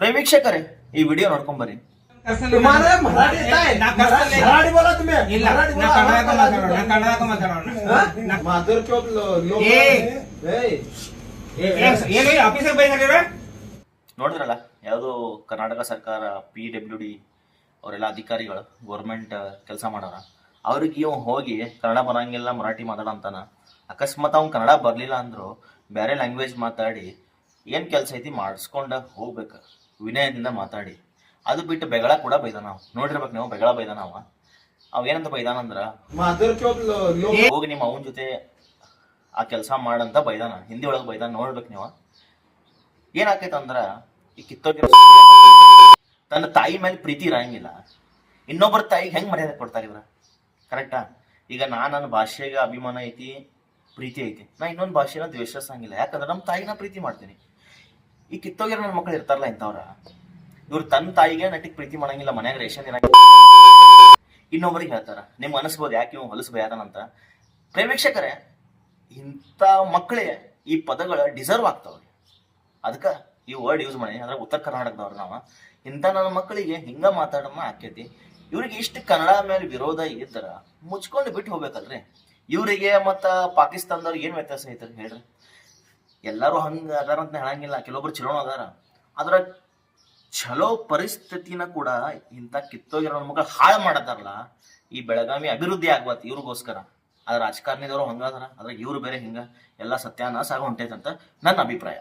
ಪ್ರೇಕ್ಷಕರೇ ಈ ವಿಡಿಯೋ ನೋಡ್ಕೊಂಡ್ ಬರ್ರಿ. ನೋಡಿದ್ರಲ್ಲ ಯಾವ್ದು ಕರ್ನಾಟಕ ಸರ್ಕಾರ ಪಿ ಡಬ್ಲ್ಯೂ ಡಿ ಅವರೆಲ್ಲ ಅಧಿಕಾರಿಗಳು ಗೌರ್ಮೆಂಟ್ ಕೆಲಸ ಮಾಡೋರ. ಅವ್ರಿಗೆ ಇವ್ ಹೋಗಿ ಕನ್ನಡ ಬರಂಗಿಲ್ಲ ಮರಾಠಿ ಮಾತಾಡ ಅಂತಾನ. ಅಕಸ್ಮಾತ್ ಅವ್ನು ಕನ್ನಡ ಬರಲಿಲ್ಲ ಅಂದ್ರು ಬೇರೆ ಲ್ಯಾಂಗ್ವೇಜ್ ಮಾತಾಡಿ ಏನ್ ಕೆಲಸ ಐತಿ ಮಾಡಿಸ್ಕೊಂಡ ಹೋಗ್ಬೇಕು. ವಿನಯದಿಂದ ಮಾತಾಡಿ. ಅದು ಬಿಟ್ಟು ಬೆಗಳ ಕೂಡ ಬೈದ ನಾವು ನೋಡಿರ್ಬೇಕು ನೀವು, ಬೆಗಳ ಬೈದ ನಾವ ಅವ ಏನಂತ ಬೈದಾನಂದ್ರ ಹೋಗಿ ನಿಮ್ಮ ಅವನ ಜೊತೆ ಆ ಕೆಲಸ ಮಾಡಂತ ಬೈದಾನ. ಹಿಂದಿ ಒಳಗೆ ಬೈದಾನ ನೋಡ್ಬೇಕು ನೀವು. ಏನಾಕೈತಂದ್ರ ಈ ಕಿತ್ತೋಗಿ ತನ್ನ ತಾಯಿ ಮೇಲೆ ಪ್ರೀತಿ ಇರಂಗಿಲ್ಲ. ಇನ್ನೊಬ್ಬರ ತಾಯಿಗೆ ಹೆಂಗ್ ಮರ್ಯಾದೆ ಕೊಡ್ತಾರ ಇವ್ರ? ಕರೆಕ್ಟಾ ಈಗ ನಾ ನನ್ನ ಭಾಷೆಗೆ ಅಭಿಮಾನ ಐತಿ, ಪ್ರೀತಿ ಐತಿ. ನಾ ಇನ್ನೊಂದು ಭಾಷೆನ ದ್ವೇಷಿಸಂಗಿಲ್ಲ. ಯಾಕಂದ್ರೆ ನಮ್ಮ ತಾಯಿನ ಪ್ರೀತಿ ಮಾಡ್ತೀನಿ. ಈ ಕಿತ್ತೋಗಿರೋ ನನ್ನ ಮಕ್ಳು ಇರ್ತಾರಲ್ಲ ಇಂಥವ್ರ, ಇವ್ರು ತನ್ನ ತಾಯಿಗೆ ನಟಿಗೆ ಪ್ರೀತಿ ಮಾಡಂಗಿಲ್ಲ, ಮನ್ಯಾಗ ರೇಷನ್ ಇರಂಗಿಲ್ಲ ಇನ್ನೊಬ್ಬರಿಗೆ ಹೇಳ್ತಾರ ನಿಮ್ಗೆ ಅನಿಸ್ಬೋದು ಯಾಕೆ ಇವ್ ಹೊಲಸು ಬೇಯಾದನಂತ ಪ್ರೇಮೀಕ್ಷಕರೇ ಇಂಥ ಮಕ್ಕಳೇ ಈ ಪದಗಳು ಡಿಸರ್ವ್ ಆಗ್ತಾವ್ರಿ. ಅದಕ್ಕೆ ಈ ವರ್ಡ್ ಯೂಸ್ ಮಾಡಿ ಅಂದ್ರೆ ಉತ್ತರ ಕರ್ನಾಟಕದವ್ರು ನಾವು, ಇಂಥ ನನ್ನ ಮಕ್ಕಳಿಗೆ ಹಿಂಗ ಮಾತಾಡಮ್ಮ ಆಕೈತಿ. ಇವ್ರಿಗೆ ಇಷ್ಟು ಕನ್ನಡ ಮೇಲೆ ವಿರೋಧ ಇದ್ದರ ಮುಚ್ಕೊಂಡು ಬಿಟ್ಟು ಹೋಗ್ಬೇಕಲ್ರಿ. ಇವರಿಗೆ ಮತ್ತ ಪಾಕಿಸ್ತಾನದವ್ರಿಗೆ ಏನ್ ವ್ಯತ್ಯಾಸ ಐತ್ರಿ ಹೇಳ್ರಿ? ಎಲ್ಲರೂ ಹಂಗ ಅದಾರ ಅಂತ ಹೇಳಂಗಿಲ್ಲ. ಕೆಲವೊಬ್ರು ಚಲೋ ಅದಾರ. ಅದರ ಚಲೋ ಪರಿಸ್ಥಿತಿನ ಕೂಡ ಇಂಥ ಕಿತ್ತೋಗಿರೋ ಮಕ್ಕಳು ಹಾಳು ಮಾಡತಾರಲ್ಲ ಈ ಬೆಳಗಾವಿ ಅಭಿವೃದ್ಧಿ ಆಗ್ಬಾರ್ದು ಇವ್ರಿಗೋಸ್ಕರ. ಆದ್ರೆ ರಾಜಕಾರಣಿದವರು ಹಂಗಾದ್ರ ಅದ್ರಾಗ ಇವ್ರು ಬೇರೆ ಹಿಂಗ ಎಲ್ಲ ಸತ್ಯಾನಾಸ ಆಗ ಹೊಂಟೈತಂತ ನನ್ನ ಅಭಿಪ್ರಾಯ.